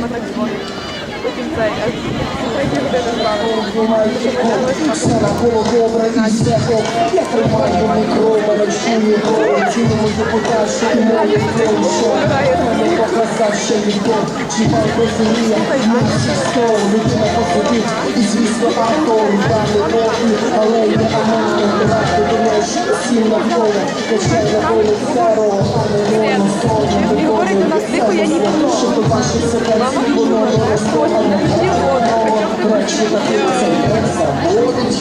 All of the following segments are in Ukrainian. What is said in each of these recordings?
мама так дзвонить. Потім цей, третій години зранку. Ради до ночі, качає на волю старого, а не воно, у нас тихо, я ні що то ваші себе, воно не воно, краще такий цей заводить.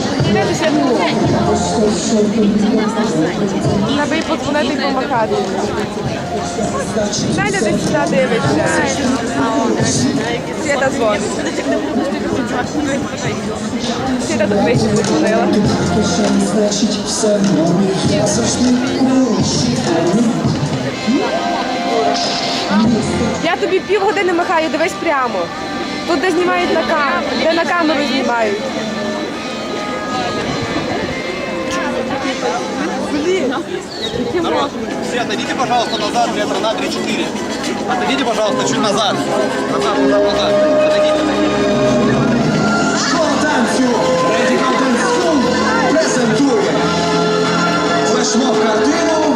Треба і подзвонити і помахати. Найде десь сюди дивиться. Свята дзвонить. Свята тут вийшли подзвонила. Кишені, значить, все. Я завжди Я тобі півгодини махаю, дивись прямо. Тут де знімають на камеру, де на камеру знімають. Блін, які Народ, все отойдите, пожалуйста, назад, метра на 3-4. Отойдите, пожалуйста, чуть назад. Назад, назад, назад. Отойдите, отойдите. Radical Dance School презентує флешмоб картину